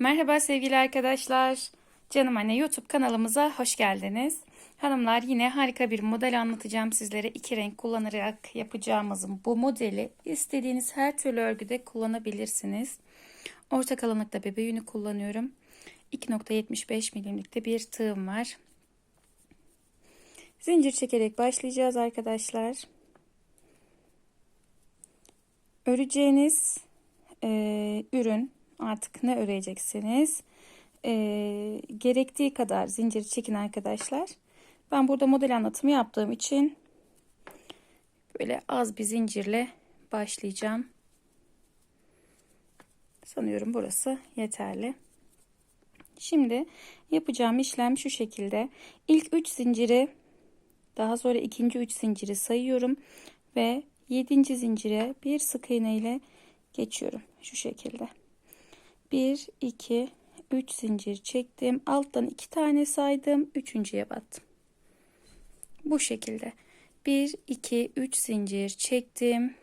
Merhaba sevgili arkadaşlar. Canım Anne YouTube kanalımıza hoş geldiniz. Hanımlar yine harika bir model anlatacağım sizlere. iki renk kullanarak yapacağımızın bu modeli istediğiniz her türlü örgüde kullanabilirsiniz. Orta kalınlıkta bebe yünü kullanıyorum. 2.75 milimlikte bir tığım var. Zincir çekerek başlayacağız arkadaşlar. Öreceğiniz e, ürün artık ne öreceksiniz e, gerektiği kadar zinciri çekin arkadaşlar. Ben burada model anlatımı yaptığım için böyle az bir zincirle başlayacağım. Sanıyorum burası yeterli. Şimdi yapacağım işlem şu şekilde. İlk 3 zinciri daha sonra ikinci 3 zinciri sayıyorum ve 7. zincire bir sık iğne ile geçiyorum şu şekilde. 1 2 3 zincir çektim. Alttan 2 tane saydım. Üçüncüye battım. Bu şekilde. 1 2 3 zincir çektim.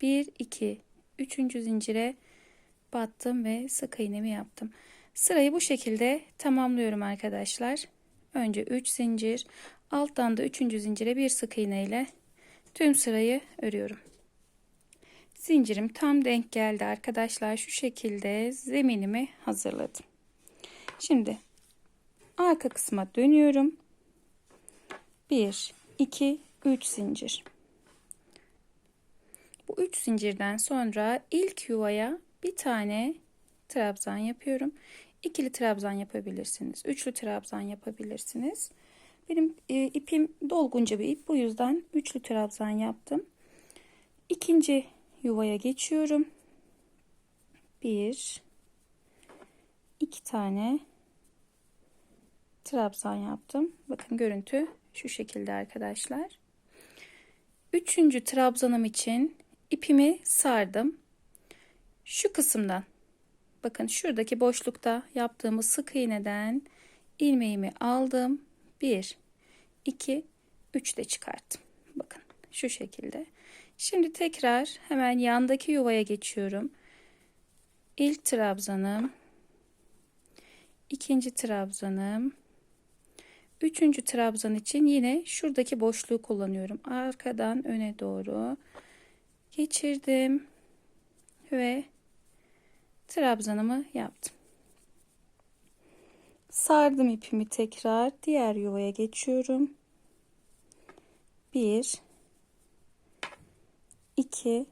1 2 3. zincire battım ve sık iğnemi yaptım. Sırayı bu şekilde tamamlıyorum arkadaşlar. Önce 3 zincir, alttan da 3. zincire bir sık iğne ile tüm sırayı örüyorum. Zincirim tam denk geldi arkadaşlar. Şu şekilde zeminimi hazırladım. Şimdi arka kısma dönüyorum. 1 2 3 zincir. Bu 3 zincirden sonra ilk yuvaya bir tane trabzan yapıyorum. İkili trabzan yapabilirsiniz. Üçlü trabzan yapabilirsiniz. Benim e, ipim dolgunca bir ip. Bu yüzden üçlü trabzan yaptım. İkinci yuvaya geçiyorum. Bir, iki tane trabzan yaptım. Bakın görüntü şu şekilde arkadaşlar. Üçüncü trabzanım için ipimi sardım. Şu kısımdan bakın şuradaki boşlukta yaptığımız sık iğneden ilmeğimi aldım. Bir, iki, üç de çıkarttım. Bakın şu şekilde. Şimdi tekrar hemen yandaki yuvaya geçiyorum. İlk trabzanım, ikinci trabzanım, üçüncü trabzan için yine şuradaki boşluğu kullanıyorum. Arkadan öne doğru geçirdim ve trabzanımı yaptım. Sardım ipimi tekrar diğer yuvaya geçiyorum. Bir 2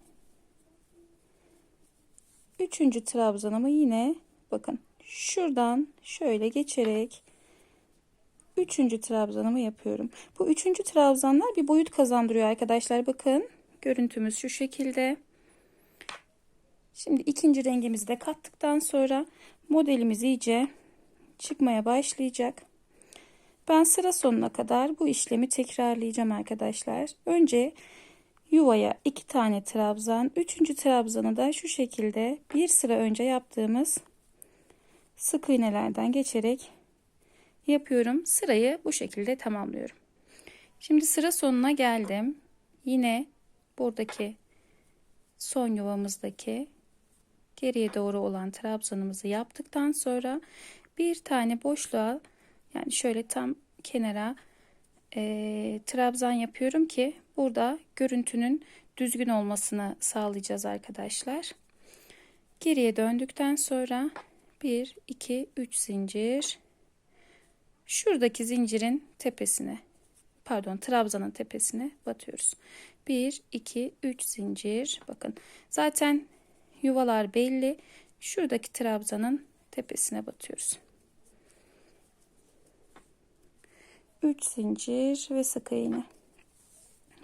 üçüncü trabzanımı yine bakın şuradan şöyle geçerek üçüncü trabzanımı yapıyorum. Bu üçüncü trabzanlar bir boyut kazandırıyor arkadaşlar. Bakın görüntümüz şu şekilde. Şimdi ikinci rengimizi de kattıktan sonra modelimiz iyice çıkmaya başlayacak. Ben sıra sonuna kadar bu işlemi tekrarlayacağım arkadaşlar. Önce yuvaya iki tane trabzan, üçüncü trabzanı da şu şekilde bir sıra önce yaptığımız sık iğnelerden geçerek yapıyorum. Sırayı bu şekilde tamamlıyorum. Şimdi sıra sonuna geldim. Yine buradaki son yuvamızdaki geriye doğru olan trabzanımızı yaptıktan sonra bir tane boşluğa yani şöyle tam kenara e, trabzan yapıyorum ki burada görüntünün düzgün olmasını sağlayacağız arkadaşlar. Geriye döndükten sonra 1 2 3 zincir şuradaki zincirin tepesine pardon trabzanın tepesine batıyoruz. 1 2 3 zincir bakın zaten yuvalar belli şuradaki trabzanın tepesine batıyoruz. 3 zincir ve sık iğne.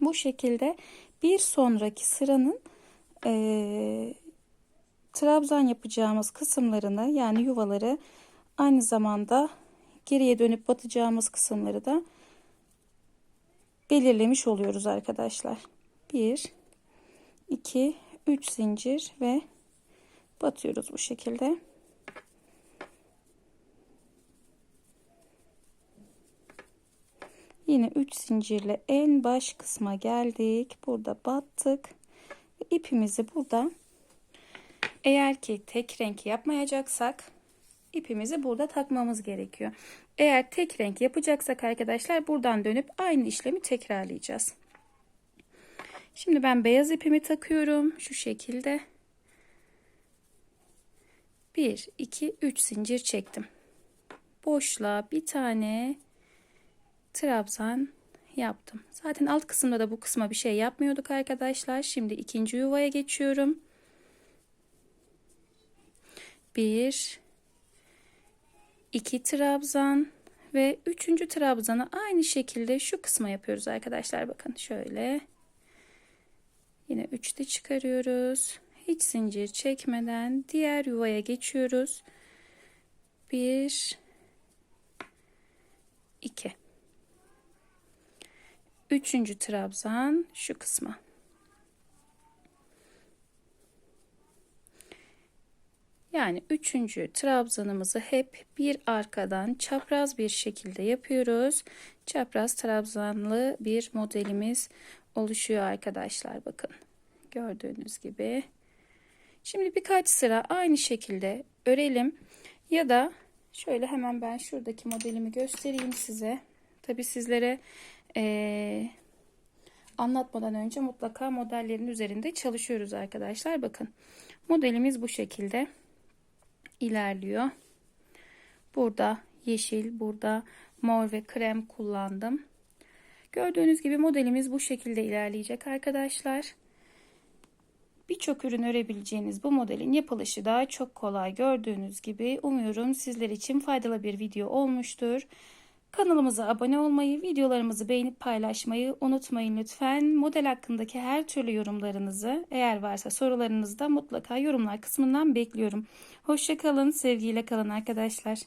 Bu şekilde bir sonraki sıranın e, trabzan yapacağımız kısımlarını yani yuvaları aynı zamanda geriye dönüp batacağımız kısımları da belirlemiş oluyoruz arkadaşlar. 1 2 3 zincir ve batıyoruz bu şekilde. Yine 3 zincirle en baş kısma geldik. Burada battık. İpimizi burada Eğer ki tek renk yapmayacaksak ipimizi burada takmamız gerekiyor. Eğer tek renk yapacaksak arkadaşlar buradan dönüp aynı işlemi tekrarlayacağız. Şimdi ben beyaz ipimi takıyorum şu şekilde. 1 2 3 zincir çektim. Boşluğa bir tane trabzan yaptım. Zaten alt kısımda da bu kısma bir şey yapmıyorduk arkadaşlar. Şimdi ikinci yuvaya geçiyorum. 1 2 trabzan ve üçüncü trabzanı aynı şekilde şu kısma yapıyoruz arkadaşlar. Bakın şöyle. Yine 3'te çıkarıyoruz. Hiç zincir çekmeden diğer yuvaya geçiyoruz. 1 2 Üçüncü trabzan şu kısma. Yani üçüncü trabzanımızı hep bir arkadan çapraz bir şekilde yapıyoruz. Çapraz trabzanlı bir modelimiz oluşuyor arkadaşlar bakın. Gördüğünüz gibi. Şimdi birkaç sıra aynı şekilde örelim. Ya da şöyle hemen ben şuradaki modelimi göstereyim size. Tabi sizlere ee, anlatmadan önce mutlaka modellerin üzerinde çalışıyoruz arkadaşlar. Bakın modelimiz bu şekilde ilerliyor. Burada yeşil, burada mor ve krem kullandım. Gördüğünüz gibi modelimiz bu şekilde ilerleyecek arkadaşlar. Birçok ürün örebileceğiniz bu modelin yapılışı daha çok kolay gördüğünüz gibi umuyorum sizler için faydalı bir video olmuştur. Kanalımıza abone olmayı, videolarımızı beğenip paylaşmayı unutmayın lütfen. Model hakkındaki her türlü yorumlarınızı, eğer varsa sorularınızı da mutlaka yorumlar kısmından bekliyorum. Hoşçakalın, sevgiyle kalın arkadaşlar.